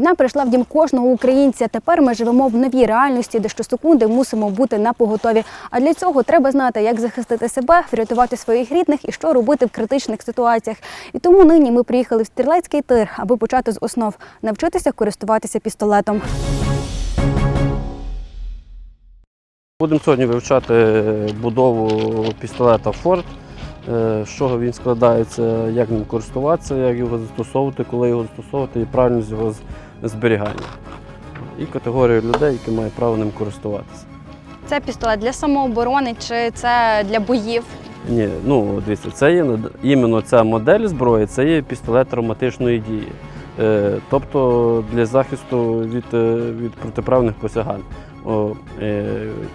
Війна прийшла в дім кожного українця. Тепер ми живемо в новій реальності, де щосекунди мусимо бути на поготові. А для цього треба знати, як захистити себе, врятувати своїх рідних і що робити в критичних ситуаціях. І тому нині ми приїхали в стрілецький тир, аби почати з основ навчитися користуватися пістолетом. Будемо сьогодні вивчати будову пістолета Ford, е, з чого він складається, як ним користуватися, як його застосовувати, коли його застосовувати і правильність його зберігання. І категорію людей, які мають право ним користуватися. Це пістолет для самооборони чи це для боїв? Ні, ну дивіться, це є іменно ця модель зброї, це є пістолет травматичної дії. Е, тобто для захисту від, е, від протиправних посягань. Е,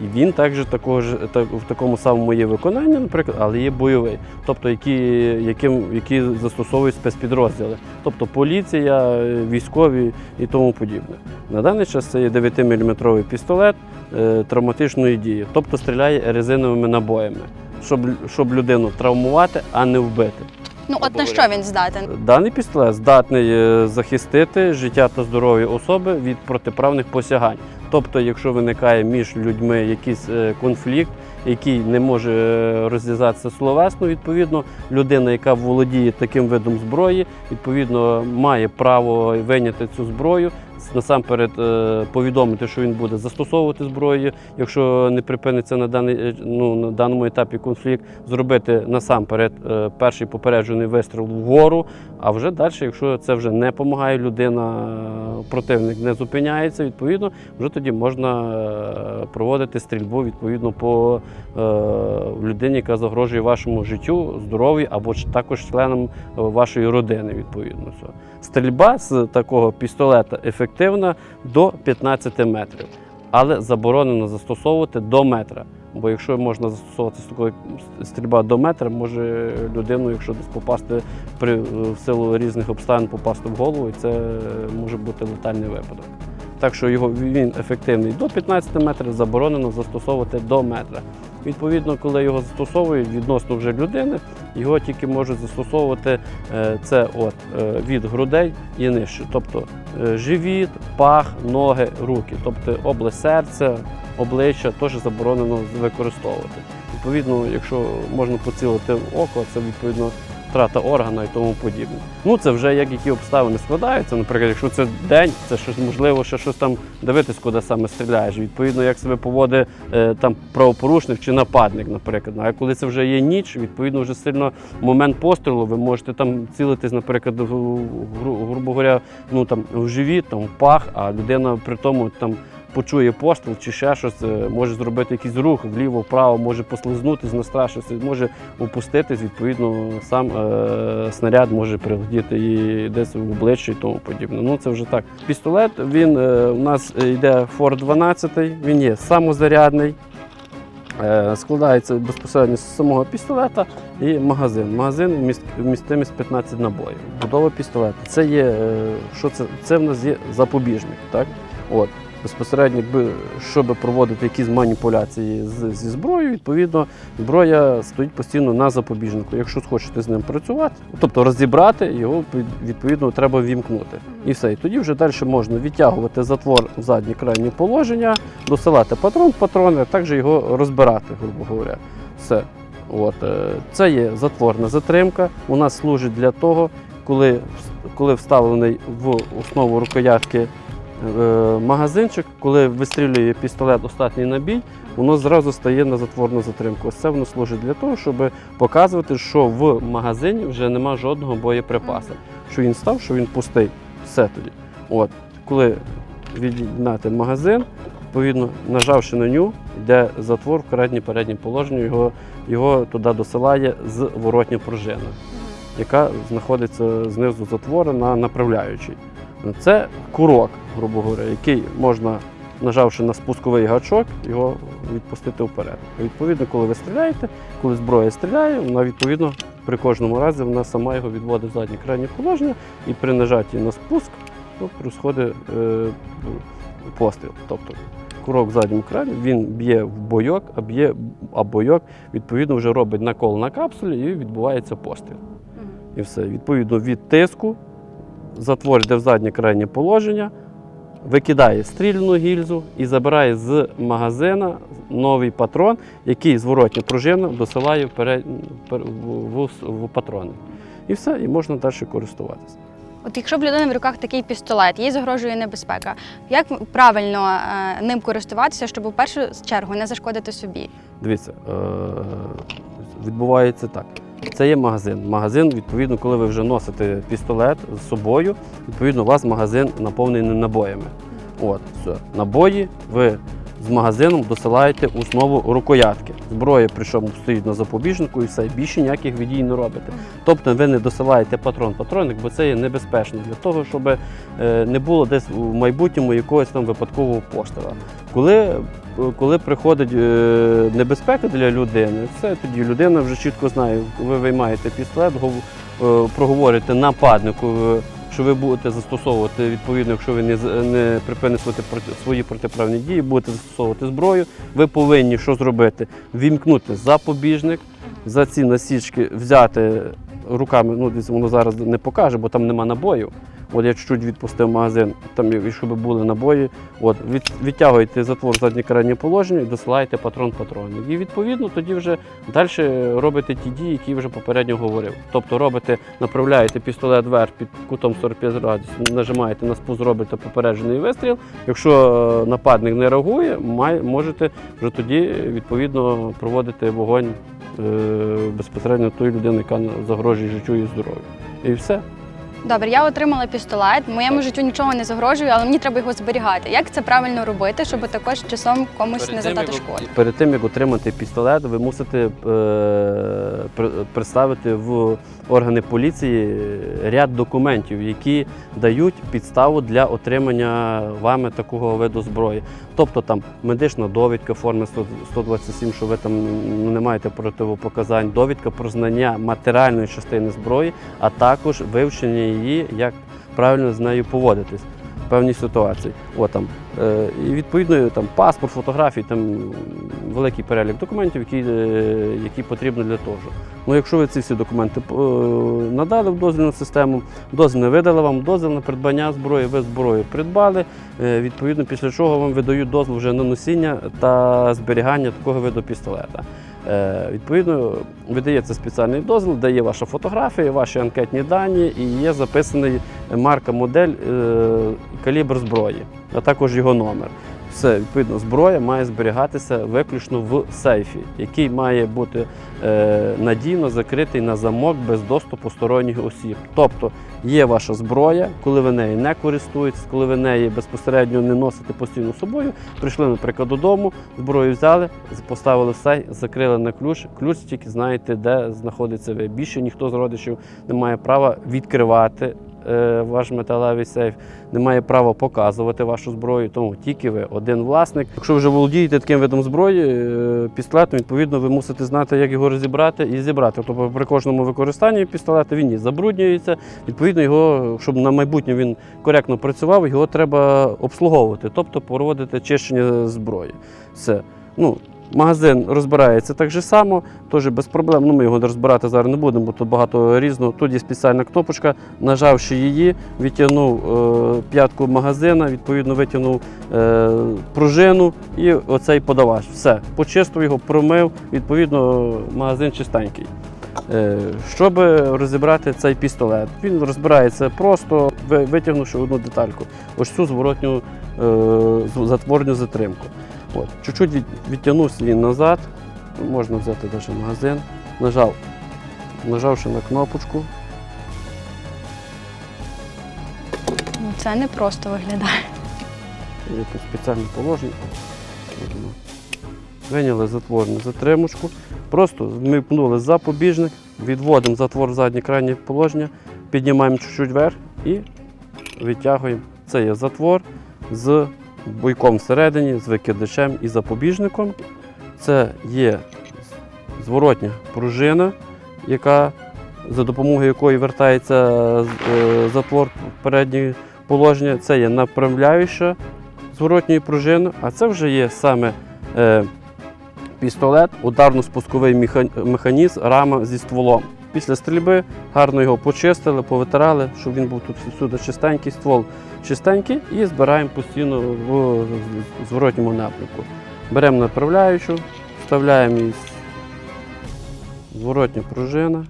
і він також такого ж так, в такому самому є виконанні, наприклад, але є бойовий, тобто які, яким, які застосовують спецпідрозділи, тобто поліція, е, військові і тому подібне. На даний час це є 9-мм пістолет е, травматичної дії, тобто стріляє резиновими набоями, щоб, щоб людину травмувати, а не вбити. Ну от на що він здатен? Даний пістолет здатний захистити життя та здоров'я особи від протиправних посягань. Тобто, якщо виникає між людьми якийсь е, конфлікт, який не може е, розв'язатися словесно, відповідно, людина, яка володіє таким видом зброї, відповідно має право виняти цю зброю. Насамперед е, повідомити, що він буде застосовувати зброю, якщо не припиниться на даний е, ну, на даному етапі конфлікт, зробити насамперед е, перший попереджений вистріл вгору. А вже далі, якщо це вже не допомагає, людина, противник не зупиняється, відповідно, вже тоді можна проводити стрільбу відповідно по людині, яка загрожує вашому життю, здоров'ю або також членам вашої родини. Відповідно. Стрільба з такого пістолета ефективна до 15 метрів, але заборонено застосовувати до метра. Бо якщо можна застосовувати такої стрільба до метра, може людину, якщо десь попасти при в силу різних обставин, попасти в голову, і це може бути летальний випадок. Так що його він ефективний до 15 метрів, заборонено застосовувати до метра. Відповідно, коли його застосовують відносно вже людини, його тільки можуть застосовувати е, це от е, від грудей і нижче, тобто е, живіт, пах, ноги, руки, тобто область серця, обличчя теж заборонено використовувати. Відповідно, якщо можна поцілити око, це відповідно втрата органа і тому подібне. Ну це вже як які обставини складаються. Наприклад, якщо це день, це щось можливо, ще щось там дивитись, куди саме стріляєш. Відповідно, як себе поводить е, там правопорушник чи нападник, наприклад. А коли це вже є ніч, відповідно, вже сильно момент пострілу, ви можете там цілитись, наприклад, грубо говоря, ну там в живіт, там в пах, а людина при тому там. Почує постріл чи ще щось, е, може зробити якийсь рух вліво, вправо, може послизнутись, настрашитися, може опуститись, відповідно, сам е, снаряд може прилетіти і десь в обличчя і тому подібне. Ну це вже так. Пістолет він е, у нас йде Ford 12, він є самозарядний. Е, Складається безпосередньо з самого пістолета і магазин. Магазин вміст- вмістимість 15 набоїв. Будова пістолета. Це є е, що це? Це в нас є запобіжник. Так? От. Безпосередньо, щоб проводити якісь маніпуляції з, зі зброєю, відповідно, зброя стоїть постійно на запобіжнику. Якщо хочете з ним працювати, тобто розібрати, його відповідно треба вімкнути. І все. І тоді вже далі можна відтягувати затвор в заднє крайнє положення, досилати патрон в патрони, а також його розбирати, грубо говоря. Все. От, е, це є затворна затримка. У нас служить для того, коли, коли вставлений в основу рукоятки магазинчик, коли вистрілює пістолет остатній набій, воно зразу стає на затворну затримку. Ось це воно служить для того, щоб показувати, що в магазині вже нема жодного боєприпасу. Що він став, що він пустий. Все тоді. От, коли відігнати магазин, відповідно, нажавши на ню, йде затвор в переднє переднє положення, його, його туди досилає з воротня пружина, яка знаходиться знизу затвора на направляючій. Це курок, грубо говоря, який можна, нажавши на спусковий гачок, його відпустити вперед. Відповідно, коли ви стріляєте, коли зброя стріляє, вона відповідно при кожному разі вона сама його відводить в заднє крайнє положення і при нажатті на спуск ну, происходить е, постріл. Тобто курок в задньому краї, він б'є в бойок, а б'є, а бойок відповідно вже робить накол на капсулі і відбувається постріл. І все. Відповідно від тиску затвор йде в заднє крайнє положення, викидає стрільну гільзу і забирає з магазина новий патрон, який зворотня пружина досилає в, в, в патрони. І все, і можна далі користуватися. От якщо в людини в руках такий пістолет, їй загрожує небезпека. Як правильно е, ним користуватися, щоб у першу чергу не зашкодити собі? Дивіться, е, відбувається так. Це є магазин. Магазин, відповідно, коли ви вже носите пістолет з собою, відповідно, у вас магазин наповнений набоями. От, все. Набої ви з магазином досилаєте основу рукоятки. Зброя причому стоїть на запобіжнику і все, більше ніяких відій не робите. Тобто ви не досилаєте патрон-патронник, бо це є небезпечно для того, щоб е, не було десь у майбутньому якогось там випадкового пострілу. Коли, коли приходить е, небезпека для людини, все тоді людина вже чітко знає, ви виймаєте пістолет, гов- е, проговорите нападнику, е, що ви будете застосовувати відповідно, якщо ви не, не припините свої протиправні дії, будете застосовувати зброю. Ви повинні що зробити? Вімкнути запобіжник, за ці насічки взяти руками. Ну, десь воно зараз не покаже, бо там нема набою. От я чуть-чуть відпустив магазин, там щоб були набої. От від, відтягуєте затвор в заднє положення і досилаєте патрон патронник. І відповідно тоді вже далі робите ті дії, які я вже попередньо говорив. Тобто робите, направляєте пістолет вверх під кутом 45 градусів, нажимаєте на спуск, робите попереджений вистріл. Якщо е, нападник не реагує, можете вже тоді відповідно проводити вогонь е, безпосередньо тої людини, яка загрожує життю і здоров'ю. І все. Добре, я отримала пістолет, моєму життю нічого не загрожує, але мені треба його зберігати. Як це правильно робити, щоб також часом комусь не завдати шкоди? Перед тим як отримати пістолет, ви мусите е, при- представити в органи поліції ряд документів, які дають підставу для отримання вами такого виду зброї. Тобто там медична довідка форми 100 127, що ви там не маєте противопоказань, довідка про знання матеріальної частини зброї, а також вивчення її, як правильно з нею поводитись в певній ситуації. От там Е, І відповідно там паспорт, фотографії, там великий перелік документів, які, е, які потрібні для того. Ну, якщо ви ці всі документи е, надали в дозвільну систему, дозвіл видали вам дозвіл на придбання зброї, ви зброю придбали. е, Відповідно, після чого вам видають дозвіл вже на носіння та зберігання такого виду пістолета. Е, Відповідно, видається спеціальний дозвіл, де є ваша фотографія, ваші анкетні дані і є записаний марка, модель, е, калібр зброї, а також його номер. Все, відповідно, зброя має зберігатися виключно в сейфі, який має бути е, надійно закритий на замок без доступу сторонніх осіб. Тобто є ваша зброя, коли ви нею не користуєтесь, коли ви неї безпосередньо не носите постійно собою, прийшли, наприклад, додому, зброю взяли, поставили в сейф, закрили на ключ. Ключ тільки знаєте, де знаходиться ви. Більше ніхто з родичів не має права відкривати ваш металевий сейф, не має права показувати вашу зброю, тому тільки ви один власник. Якщо вже володієте таким видом зброї, е, пістолетом, відповідно, ви мусите знати, як його розібрати і зібрати. Тобто при кожному використанні пістолета він і забруднюється. Відповідно, його, щоб на майбутнє він коректно працював, його треба обслуговувати, тобто проводити чищення зброї. Все. Ну, Магазин розбирається так же само, теж без проблем. Ну, ми його розбирати зараз не будемо, бо тут багато різного. Тут є спеціальна кнопочка, нажавши її, відтягнув е, п'ятку магазина, відповідно витягнув е, пружину і оцей подавач. Все, почистив його, промив, відповідно, магазин чистенький. Е, Щоб розібрати цей пістолет, він розбирається просто, витягнувши одну детальку, ось цю зворотню е, затворню затримку. От. Чуть-чуть відтягнувся він назад, можна взяти навіть магазин, нажав, нажавши на кнопочку, Ну, Це не просто виглядає. тут спеціальне положення. Виняли затворну затримочку, просто зміпнули запобіжник, відводимо затвор в заднє крайнє положення, піднімаємо чуть-чуть вверх і відтягуємо. Це є затвор з буйком всередині, з викидачем і запобіжником. Це є зворотня пружина, яка, за допомогою якої вертається е, затвор переднє положення. Це є направляюча зворотньої пружини, а це вже є саме е, пістолет, ударно-спусковий механізм, рама зі стволом. Після стрільби гарно його почистили, повитирали, щоб він був тут всюди чистенький, ствол чистенький, і збираємо постійно в зворотньому напрямку. Беремо направляючу, вставляємо її зворотня пружина.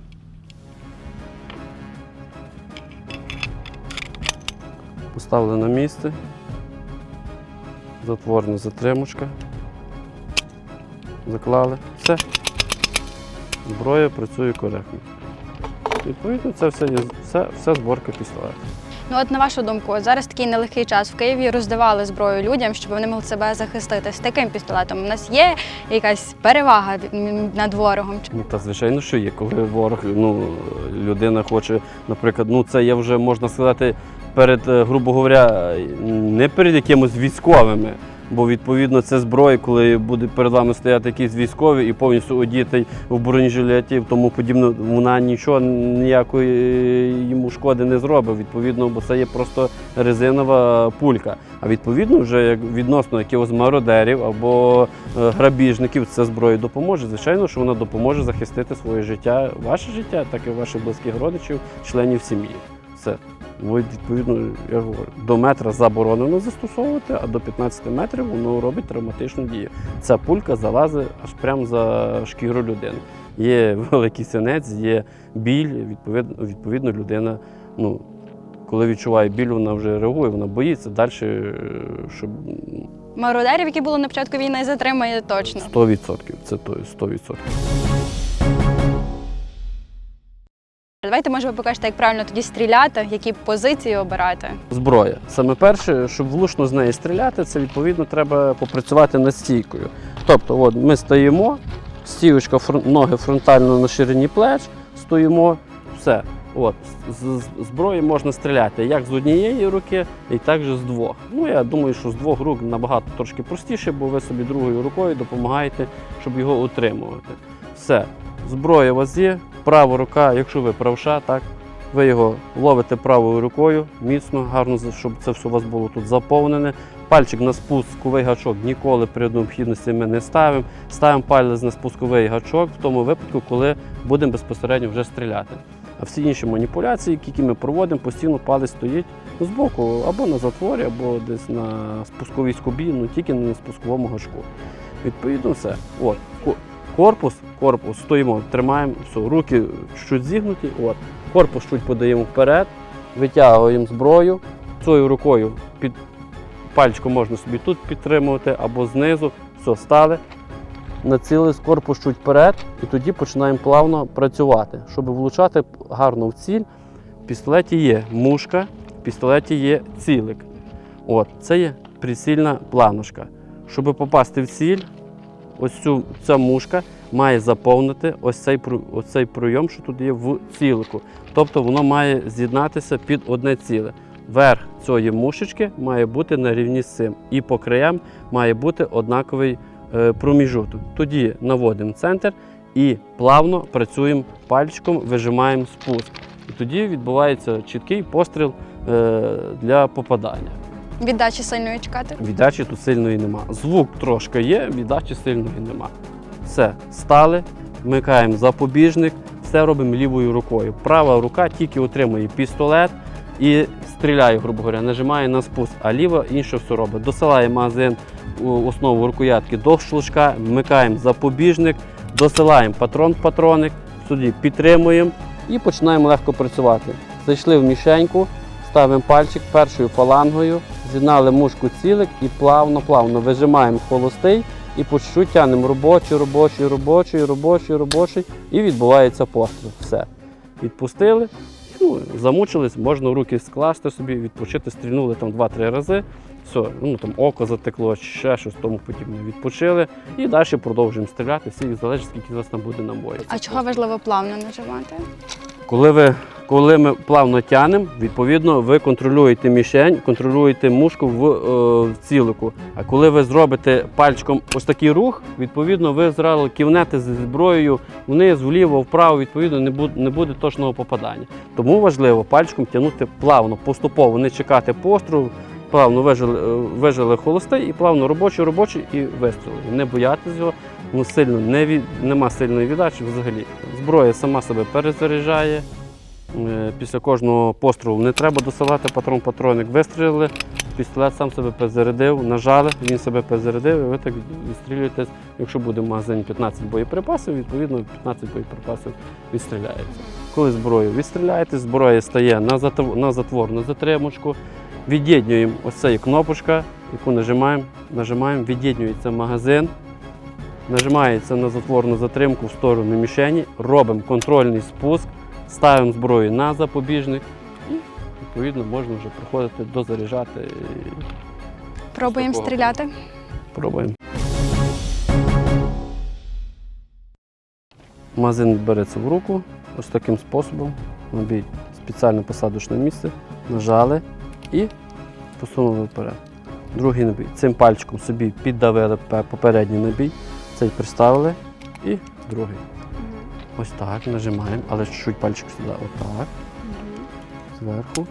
Поставили на місце. Затворна затримочка. Заклали. Все. Зброя працює коректно. Відповідно, це все є все, все зборка пістолету. Ну от на вашу думку, зараз такий нелегкий час в Києві роздавали зброю людям, щоб вони могли себе захистити. З таким пістолетом у нас є якась перевага над ворогом. Ну та звичайно, що є, коли ворог, ну людина хоче, наприклад, ну це є вже можна сказати перед, е, грубо говоря, не перед якимось військовими. Бо відповідно це зброя, коли буде перед вами стояти якийсь військовий і повністю одітий в бронежилеті тому подібне, вона нічого ніякої е, йому шкоди не зробить. Відповідно, бо це є просто резинова пулька. А відповідно, вже як відносно якихось мародерів або е, грабіжників, ця зброя допоможе. Звичайно, що вона допоможе захистити своє життя, ваше життя, так і ваших близьких родичів, членів сім'ї. Все. Ну, відповідно, я говорю, до метра заборонено застосовувати, а до 15 метрів воно робить травматичну дію. Ця пулька залазить аж прямо за шкіру людини. Є великий синець, є біль, відповідно, відповідно людина, ну, коли відчуває біль, вона вже реагує, вона боїться далі, щоб Мародерів, які були на початку війни, затримає точно. 100%. Це то 100%. Давайте, може, ви покажете, як правильно тоді стріляти, які позиції обирати. зброя. Саме перше, щоб влучно з неї стріляти, це відповідно треба попрацювати над стійкою. Тобто, от ми стоїмо, стійочка ноги фронтально на ширині плеч, стоїмо, все. От, з, зброї можна стріляти як з однієї руки, і так же з двох. Ну, я думаю, що з двох рук набагато трошки простіше, бо ви собі другою рукою допомагаєте, щоб його утримувати. Все. Зброя у вас є, права рука, якщо ви правша, так, ви його ловите правою рукою, міцно, гарно, щоб це все у вас було тут заповнене. Пальчик на спусковий гачок ніколи при необхідності ми не ставимо. Ставимо палець на спусковий гачок в тому випадку, коли будемо безпосередньо вже стріляти. А всі інші маніпуляції, які ми проводимо, постійно палець стоїть збоку, або на затворі, або десь на спусковій скобі, ну тільки не на спусковому гачку. Відповідно, все. От. Ко- Корпус, корпус, стоїмо, тримаємо, все, руки чуть зігнуті, от. корпус чуть подаємо вперед, витягуємо зброю, цією рукою під пальчиком можна собі тут підтримувати або знизу, все, стали, націлились корпус чуть вперед, і тоді починаємо плавно працювати. Щоб влучати гарно в ціль, в пістолеті є мушка, в пістолеті є цілик. От, це є прицільна планочка. Щоб попасти в ціль, ось цю, ця мушка має заповнити ось цей, ось цей пройом, що тут є в цілику. Тобто воно має з'єднатися під одне ціле. Верх цієї мушечки має бути на рівні з цим. І по краям має бути однаковий е, проміжуток. Тоді наводимо центр і плавно працюємо пальчиком, вижимаємо спуск. І тоді відбувається чіткий постріл е, для попадання. Віддачі сильної чекати. Віддачі тут сильної нема. Звук трошки є, віддачі сильної нема. Все, стали, вмикаємо запобіжник, все робимо лівою рукою. Права рука тільки отримує пістолет і стріляє, грубо говоря, нажимає на спуск, а ліва інше все робить. Досилає магазин у основу рукоятки до щелчка, вмикаємо запобіжник, досилаємо патрон в патроник, сюди підтримуємо і починаємо легко працювати. Зайшли в мішеньку, ставимо пальчик першою фалангою, з'єднали мушку цілик і плавно-плавно вижимаємо холостий і по чуть-чуть тягнемо робочий, робочий, робочий, робочий, робочий, і відбувається постріл. Все. Відпустили, ну, замучились, можна руки скласти собі, відпочити, стрільнули там 2-3 рази. Все, ну там око затекло, чи ще щось тому подібне. Відпочили і далі продовжуємо стріляти. Всі залежить, скільки у вас там буде набоїв. А чого важливо плавно нажимати? Коли, ви, коли ми плавно тянемо, відповідно, ви контролюєте мішень, контролюєте мушку в, е, в цілику. А коли ви зробите пальчиком ось такий рух, відповідно, ви зразу кивнете зі зброєю вниз, вліво, вправо, відповідно, не буде, не буде точного попадання. Тому важливо пальчиком тягнути плавно, поступово, не чекати пострілу, плавно вижили, е, вижили холостий і плавно робочий, робочий і вистрілили. Не боятися його, ну, сильно не від... нема сильної віддачі взагалі. Зброя сама себе перезаряджає. Е, Після кожного пострілу не треба досилати патрон, патроник вистрілили, пістолет сам себе перезарядив, нажали, він себе перезарядив, і ви так відстрілюєте. Якщо буде в магазині 15 боєприпасів, відповідно 15 боєприпасів відстріляється. Коли зброю відстріляєте, зброя стає на затвор, на затвор, на затримочку. Від'єднуємо ось це є кнопочка, яку нажимаємо, нажимаємо, від'єднюється магазин, нажимається на затворну затримку в сторону мішені, робимо контрольний спуск, ставимо зброю на запобіжник і відповідно можна вже приходити дозаряджати. Пробуємо такого. стріляти. Пробуємо. Магазин береться в руку ось таким способом. Набій спеціальне посадочне місце, нажали і посунули вперед. Другий набій. Цим пальчиком собі піддавили попередній набій, цей приставили і другий. Ось так, нажимаємо, але чуть-чуть пальчик сюди. Отак. Зверху.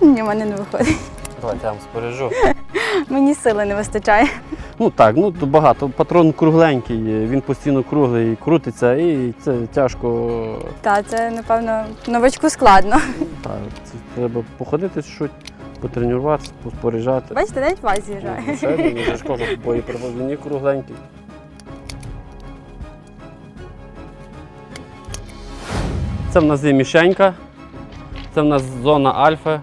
Ні, в мене не виходить. Давайте я вам споряжу. Мені сили не вистачає. Ну так, ну то багато. Патрон кругленький, він постійно круглий, крутиться, і це тяжко. Та це, напевно, новачку складно. Так, це треба походити чуть, потренуватися, поспоряджати. Бачите, навіть вас з'їжджає. звичайно, я ж кажу, боєпривозні кругленькі. Це в нас є мішенька, це в нас зона альфа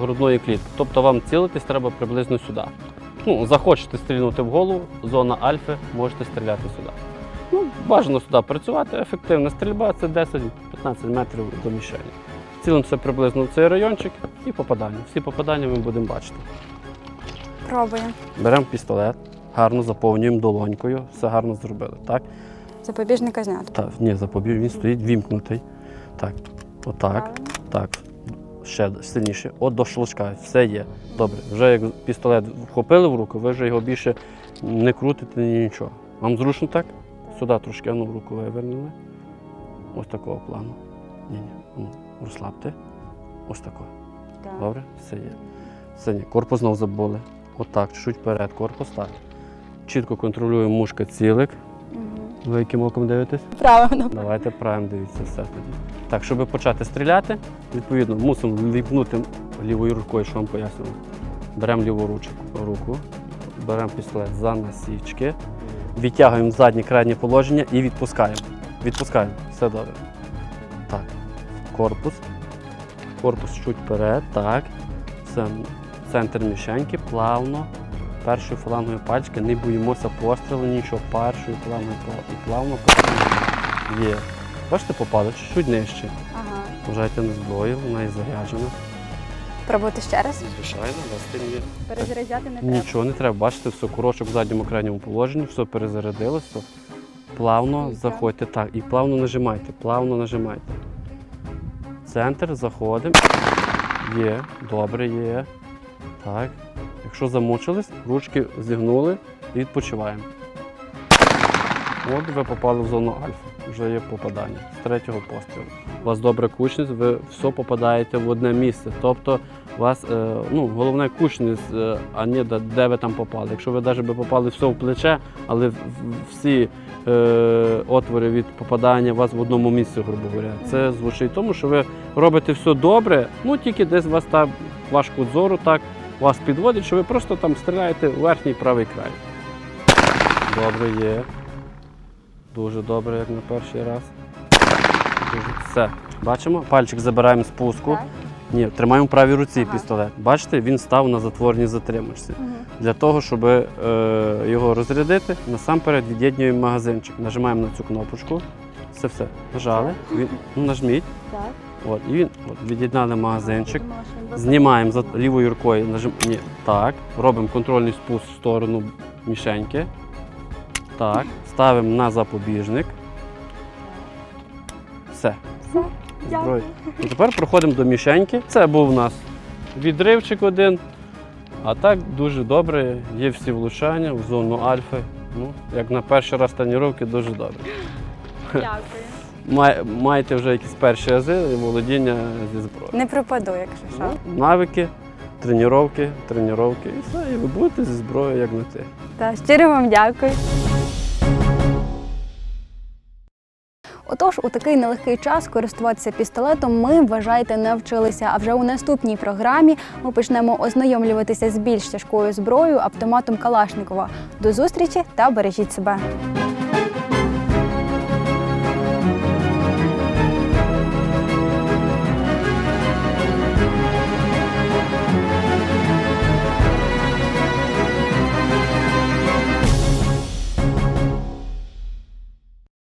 грудної клітки. Тобто вам цілитись треба приблизно сюди. Ну, захочете стрільнути в голову, зона альфа, можете стріляти сюди. Ну, бажано сюди працювати, ефективна стрільба це 10-15 метрів до мішені. Цілимося приблизно в цей райончик і попадання. Всі попадання ми будемо бачити. Пробуємо. Беремо пістолет, гарно заповнюємо долонькою, все гарно зробили. Так? Запобіжника знято. Так, ні, запобіг, він стоїть вімкнутий. Так, отак, Правильно. так. Ще сильніше. От до щелчка, все є. Добре. Вже як пістолет вхопили в руку, ви вже його більше не крутите ні нічого. Вам зручно так? Сюди трошки ну, руку вивернули. Ось такого плану. Ні, ні. Ну, розслабте. Ось такого. Так. Добре, все є. Все ні. Корпус знов забули. Отак, чуть вперед, корпус так. Чітко контролюємо мушка цілик. Мгм. Ви яким оком дивитесь? Правильно. Давайте правильно дивіться все тоді. Так, щоб почати стріляти, відповідно, мусимо віпнути лівою рукою, що вам пояснював. Беремо ліву ручку, руку, беремо пістолет за насічки, відтягуємо заднє крайнє положення і відпускаємо. Відпускаємо. Все добре. Корпус. Корпус чуть вперед. Так. Все. Центр мішеньки, плавно. Першою фалангою пальчика, не боїмося пострілу, нічого. Першою фалангою і плавно. Є. Бачите, попали чуть нижче. Ага. Вважайте на зброю, вона і заряджена. Пробувати ще раз. Звичайно, да, з є. Перезаряджати не треба. Нічого не треба. Бачите, все курочок в задньому крайньому положенні, все перезарядилось, все. Плавно заходьте так. І плавно нажимайте, плавно нажимайте. Центр, заходимо. Є, добре, є. Так. Якщо замучились, ручки зігнули і відпочиваємо. От ви попали в зону альфа. Вже є попадання з третього пострілу. У вас добра кучність, ви все попадаєте в одне місце. Тобто у вас е, ну, головне кучність, е, а не де, ви там попали. Якщо ви навіть би попали все в плече, але в- в- всі е, отвори від попадання у вас в одному місці, грубо говоря. Це звучить тому, що ви робите все добре, ну тільки десь у вас там ваш кут зору так вас підводить, що ви просто там стріляєте у верхній правий край. Добре є. Дуже добре, як на перший раз. Дуже. Все. Бачимо? Пальчик забираємо з спуску. Так. Ні, тримаємо в правій руці Ага. пістолет. Бачите, він став на затворній затримочці. Мгм. Для того, щоб е, його розрядити, насамперед від'єднуємо магазинчик. Нажимаємо на цю кнопочку. Це все. Нажали. Він, ну, нажміть. Так. От, і він от, від'єднали магазинчик. Знімаємо за лівою рукою, нажим... Ні, так. Робимо контрольний спуск в сторону мішеньки. Так. Ставимо на запобіжник. Все. Все. Дякую. І тепер проходимо до мішеньки. Це був у нас відривчик один. А так дуже добре, є всі влучання в зону альфи. Ну, як на перший раз тренування, дуже добре. Дякую. Май- Маєте вже якісь перші ази і володіння зі зброєю. Не пропаду, якщо що. Ну, навики тренування, тренування, і все, і ви будете зі зброєю, як на. Та щиро вам дякую. Отож, у такий нелегкий час користуватися пістолетом ми вважайте навчилися. А вже у наступній програмі ми почнемо ознайомлюватися з більш тяжкою зброєю автоматом Калашникова. До зустрічі та бережіть себе.